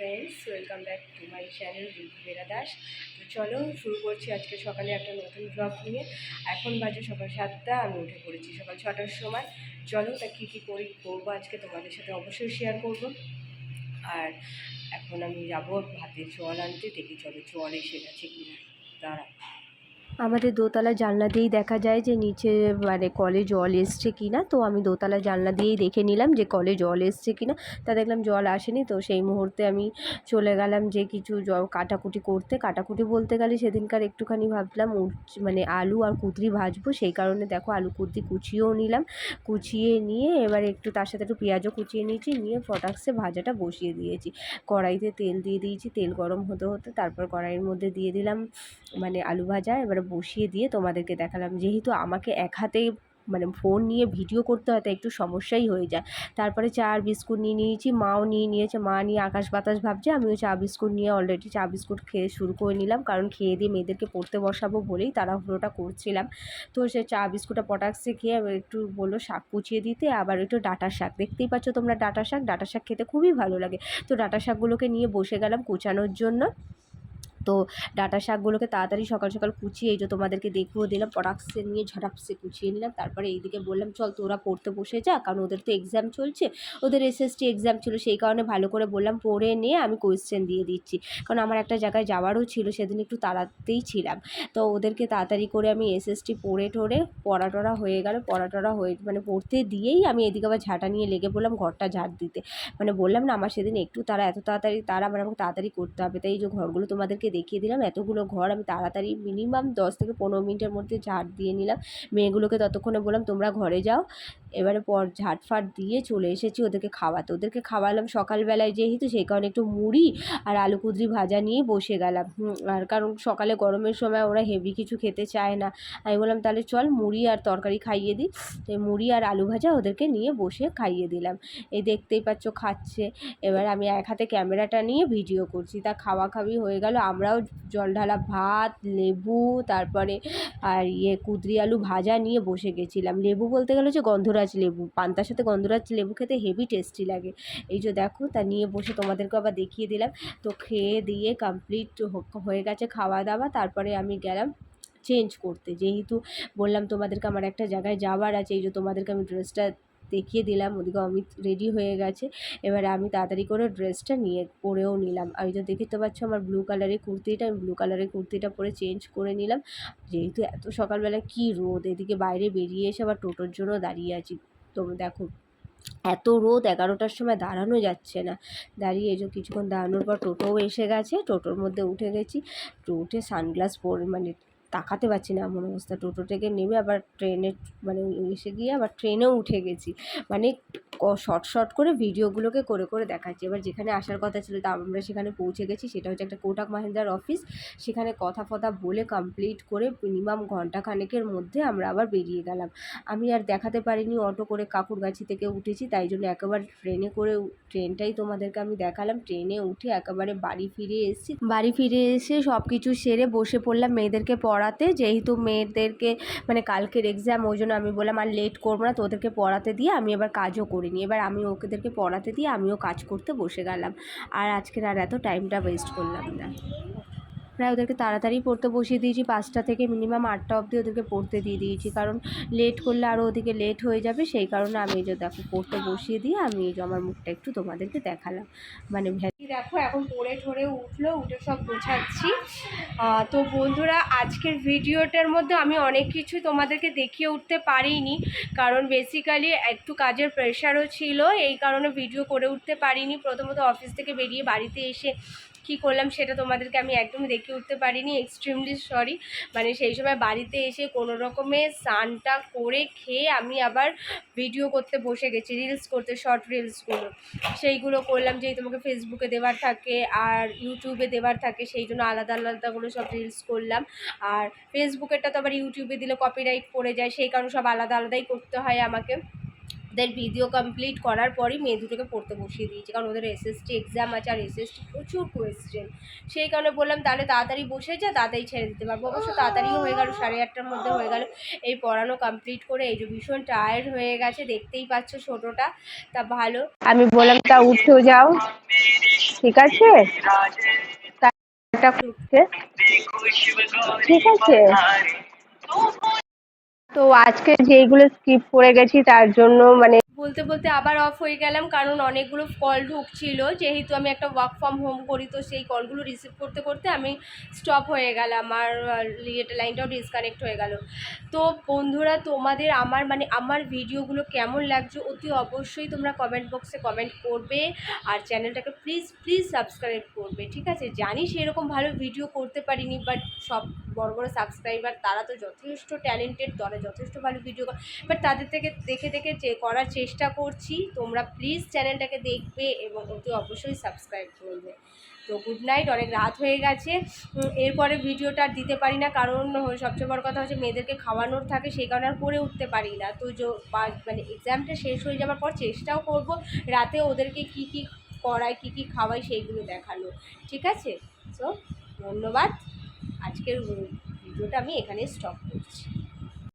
Friends welcome back to my channel Bera Das তো চলো, শুরু করছি আজকে সকালে একটা নতুন ব্লগ নিয়ে। এখন বাজে সকাল সাতটা, আমি উঠে পড়েছি সকাল ছটার সময়। চলো, তা কী কী করি, করব আজকে তোমাদের সাথে অবশ্যই শেয়ার করব। আর এখন আমি যাব ভাতে জল আনতে, দেখি চলো জল এসে গেছে কিনা। দাঁড়া আমাদের দোতলা জানলা দিয়েই দেখা যায় যে নিচে মানে কলে জল এসছে কি না তো আমি দোতলা জানলা দিয়েই দেখে নিলাম যে কলে জল এসছে কি না তা দেখলাম জল আসেনি, তো সেই মুহূর্তে আমি চলে গেলাম যে কিছু জল কাটাকুটি করতে। কাটাকুটি বলতে গেলে সেদিনকার একটুখানি ভাবলাম মানে আলু আর কুদরি ভাজবো। সেই কারণে দেখো আলু কুদরি কুচিয়েও নিলাম। কুচিয়ে নিয়ে এবার একটু তার সাথে একটু পেঁয়াজও কুচিয়ে নিয়েছি, নিয়ে ফটাক্সে ভাজাটা বসিয়ে দিয়েছি। কড়াইতে তেল দিয়ে দিয়েছি, তেল গরম হতে হতে তারপর কড়াইয়ের মধ্যে দিয়ে দিলাম মানে আলু ভাজা। এবারে বসিয়ে দিয়ে তোমাদেরকে দেখালাম। যেহেতু আমাকে এক হাতে মানে ফোন নিয়ে ভিডিও করতে হয়, তাই একটু সমস্যাই হয়ে যায়। তারপরে চা আর বিস্কুট নিয়ে নিয়েছি, মাও নিয়ে নিয়েছে, মা নিয়ে আকাশ বাতাস ভাবছে, আমিও চা বিস্কুট নিয়ে অলরেডি চা বিস্কুট খেয়ে শুরু করে নিলাম। কারণ খেয়ে দিয়ে মেয়েদেরকে পড়তে বসাবো বলেই তারা তাড়াহুড়োটা করছিলাম। তো সে চা বিস্কুটটা পটাক্সে খেয়ে একটু বলল শাক কুচিয়ে দিতে, আবার একটু ডাটা শাক। দেখতেই পাচ্ছ তোমরা ডাটা শাক ডাটা শাক খেতে খুবই ভালো লাগে। তো ডাটা শাকগুলোকে নিয়ে বসে গেলাম কুচানোর জন্য। তো ডাটা শাকগুলোকে তাড়াতাড়ি সকাল সকাল কুচিয়ে এই যে তোমাদেরকে দেখিয়েও দিলাম পটাক্সে নিয়ে ঝটাপসে কুচিয়ে নিলাম। তারপরে এইদিকে বললাম, চল তোরা পড়তে বসে যা, কারণ ওদের তো এক্সাম চলছে। ওদের এসএসটি এক্সাম ছিল, সেই কারণে ভালো করে বললাম, পড়ে নিয়ে আমি কোয়েশ্চেন দিয়ে দিচ্ছি। কারণ আমার একটা জায়গায় যাওয়ারও ছিল, সেদিন একটু তাড়াতেই ছিলাম। তো ওদেরকে তাড়াতাড়ি করে আমি এসএসটি পড়ে টড়া হয়ে গেল পড়া টড়া হয়ে মানে পড়তে দিয়েই আমি এদিকে আবার ঝাঁটা নিয়ে লেগে পড়লাম ঘরটা ঝাড় দিতে। মানে বললাম, না, আমার সেদিন একটু তারা এত তাড়াতাড়ি তারা আবার আমাকে তাড়াতাড়ি করতে হবে। তাই এই যে ঘরগুলো তোমাদেরকে দেখিয়ে দিলাম। এতগুলো ঘর আমি তাড়াতাড়ি মিনিমাম দশ থেকে পনেরো মিনিটের মধ্যে ঝাড় দিয়ে নিলাম। মেয়েগুলোকে ততক্ষণে বললাম, তোমরা ঘরে যাও। এবারে পর ঝাঁট ফাট দিয়ে চলে এসেছি ওদেরকে খাওয়াতে। ওদেরকে খাওয়ালাম সকালবেলায় যেহেতু, সেই কারণে একটু মুড়ি আর আলু কুদরি ভাজা নিয়ে বসে গেলাম। আর কারণ সকালে গরমের সময় ওরা হেভি কিছু খেতে চায় না। আমি বললাম, তাহলে চল মুড়ি আর তরকারি খাইয়ে দিই। তো মুড়ি আর আলু ভাজা ওদেরকে নিয়ে বসে খাইয়ে দিলাম। এই দেখতেই পাচ্ছ খাচ্ছে। এবার আমি এক হাতে ক্যামেরাটা নিয়ে ভিডিও করছি। তা খাওয়া খাওয়ি হয়ে গেল। আমরাও জল ঢালা ভাত, লেবু, তারপরে আর ইয়ে কুদরি আলু ভাজা নিয়ে বসে গেছিলাম। লেবু বলতে গেলে হচ্ছে গন্ধরাজ লেবু, পান্তার সাথে গন্ধরাজ লেবু খেতে হেভি টেস্টি লাগে। এই যে দেখো, তা নিয়ে বসে তোমাদেরকে আবার দেখিয়ে দিলাম। তো খেয়ে দিয়ে কমপ্লিট হয়ে গেছে খাওয়া দাওয়া তারপরে আমি গেলাম চেঞ্জ করতে। যেহেতু বললাম তোমাদেরকে আমার একটা জায়গায় যাওয়ার আছে, এই যে তোমাদেরকে আমি ড্রেসটা দেখিয়ে দিলাম, ওদিকে অমিত রেডি হয়ে গেছে। এবারে আমি তাড়াতাড়ি করে ড্রেসটা নিয়ে, পরেও নিলাম। আমি তো দেখতে পাচ্ছ আমার ব্লু কালারের কুর্তিটা, আমি ব্লু কালারের কুর্তিটা পরে চেঞ্জ করে নিলাম। যেহেতু এত সকালবেলা কি রোদ, এদিকে বাইরে বেরিয়ে এসে আবার টোটোর জন্য দাঁড়িয়ে আছি। তো দেখো, এত রোদ, এগারোটার সময় দাঁড়ানো যাচ্ছে না। দাঁড়িয়ে যে কিছুক্ষণ দাঁড়ানোর পর টোটোও এসে গেছে, টোটোর মধ্যে উঠে গেছি। উঠে সানগ্লাস পরে মানে তাকাতে পারছি না, এমন অবস্থা। টোটো থেকে নেমে আবার ট্রেনে মানে এসে গিয়ে আবার ট্রেনেও উঠে গেছি। মানে শর্ট শর্ট করে ভিডিওগুলোকে করে করে দেখাচ্ছি। এবার যেখানে আসার কথা ছিল তা আমরা সেখানে পৌঁছে গেছি। সেটা হচ্ছে একটা কোটাক মাহিন্দ্রার অফিস সেখানে কথা ফথা বলে কমপ্লিট করে মিনিমাম ঘণ্টা খানেকের মধ্যে আমরা আবার বেরিয়ে গেলাম। আমি আর দেখাতে পারিনি অটো করে কাকুরগাছি থেকে উঠেছি, তাই জন্য একেবারে ট্রেনে করে ট্রেনটাই তোমাদেরকে আমি দেখালাম। ট্রেনে উঠে একেবারে বাড়ি ফিরে এসেছি। বাড়ি ফিরে এসে সব কিছু সেরে বসে পড়লাম মেয়েদেরকে পড়াতে। যেহেতু মেয়েদেরকে মানে কালকের এক্সাম ওই জন্য আমি বললাম আর লেট করব না, তোদেরকে পড়াতে দিয়ে আমি এবার কাজও করিনি। এবার আমি ওকেদেরকে পড়াতে দিয়ে আমিও কাজ করতে বসে গেলাম। আর আজকের আর এত টাইমটা ওয়েস্ট করলাম না। প্রায় ওদেরকে তাড়াতাড়ি পড়তে বসিয়ে দিয়েছি। পাঁচটা থেকে মিনিমাম আটটা অবধি ওদেরকে পড়তে দিয়ে দিয়েছি। কারণ লেট করলে আরও ওদিকে লেট হয়ে যাবে। সেই কারণে আমি এই যে দেখো পড়তে বসিয়ে দিয়ে আমি এই যে আমার মুখটা একটু তোমাদেরকে দেখালাম। মানে দেখো এখন পড়ে ঠরে উঠল উঠে সব আহ, তো বন্ধুরা আজকের ভিডিওটার মধ্যে আমি অনেক কিছু তোমাদেরকে দেখিয়ে উঠতে পারিনি। কারণ বেসিক্যালি একটু কাজের প্রেশারও ছিল। এই কারণে ভিডিও করে উঠতে পারিনি। প্রথমত অফিস থেকে বেরিয়ে বাড়িতে এসে কি করলাম সেটা তোমাদেরকে আমি একদমই দেখিয়ে উঠতে পারিনি এক্সট্রিমলি সরি মানে সেই সময় বাড়িতে এসে কোনো রকমে স্নানটা করে খেয়ে আমি আবার ভিডিও করতে বসে গেছি রিলস করতে শর্ট রিলসগুলো সেইগুলো করলাম, যেই তোমাকে ফেসবুকে দেওয়ার থাকে আর ইউটিউবে দেওয়ার থাকে, সেই জন্য আলাদা আলাদাগুলো সব রিলস করলাম। আর ফেসবুকেরটা তো আবার ইউটিউবে দিলে কপিরাইট পড়ে যায়, সেই কারণে সব আলাদা, আলাদাই করতে হয় আমাকে। ওদের ভিডিও কমপ্লিট করার পরই মেয়ে দুটোকে পড়তে বসিয়ে দিয়েছি। কারণ ওদের এসএসটি এক্সাম আছে আর এসএসটি প্রচুর কোয়েশ্চেন সেই কারণে বললাম তাহলে তাড়াতাড়ি বসে যা তাড়াতাড়ি ছেড়ে দিতে পারব। অবশ্য তাড়াতাড়িও হয়ে গেল সাড়ে আটটার মধ্যে হয়ে গেল। এই পড়ানো কমপ্লিট করে এই যে ভীষণ টায়ার্ড হয়ে গেছে দেখতেই পাচ্ছ ছোটোটা তা ভালো। আমি বললাম তা উঠেও যাও। ঠিক আছে? ঠিক আছে। তো আজকে যেইগুলো স্কিপ করে গেছি, তার জন্য মানে বলতে বলতে আবার অফ হয়ে গেলাম, কারণ অনেকগুলো কল ঢুকছিল। যেহেতু আমি একটা ওয়ার্ক ফ্রম হোম করি, তো সেই কলগুলো রিসিভ করতে করতে আমি স্টপ হয়ে গেলাম আর ইয়েটা লাইনটাও ডিসকানেক্ট হয়ে গেল। তো বন্ধুরা, তোমাদের আমার মানে আমার ভিডিওগুলো কেমন লাগছে অতি অবশ্যই তোমরা কমেন্ট বক্সে কমেন্ট করবে আর চ্যানেলটাকে প্লিজ প্লিজ সাবস্ক্রাইব করবে, ঠিক আছে? জানি সেরকম ভালো ভিডিও করতে পারিনি বাট সব বড় বড় সাবস্ক্রাইবার তারা তো যথেষ্ট ট্যালেন্টেড তারা যথেষ্ট ভালো ভিডিও বাট তাদের থেকে দেখে দেখে যে করার চেষ্টা করছি। তোমরা প্লিজ চ্যানেলটাকে দেখবে এবং অতি অবশ্যই সাবস্ক্রাইব করবে। তো গুড নাইট অনেক রাত হয়ে গেছে। এরপরে ভিডিওটা দিতে পারি না, কারণ সবচেয়ে বড় কথা হচ্ছে মেয়েদেরকে খাওয়ানোর থাকে, সেই কারণে আর করে উঠতে পারি না। তো মানে এক্সামটা শেষ হয়ে যাওয়ার পর চেষ্টাও করব রাতে ওদেরকে কি কি করায়, কি কি খাওয়াই সেইগুলো দেখানো ঠিক আছে? সো ধন্যবাদ। আজকের ভিডিওটা আমি এখানে স্টপ করছি।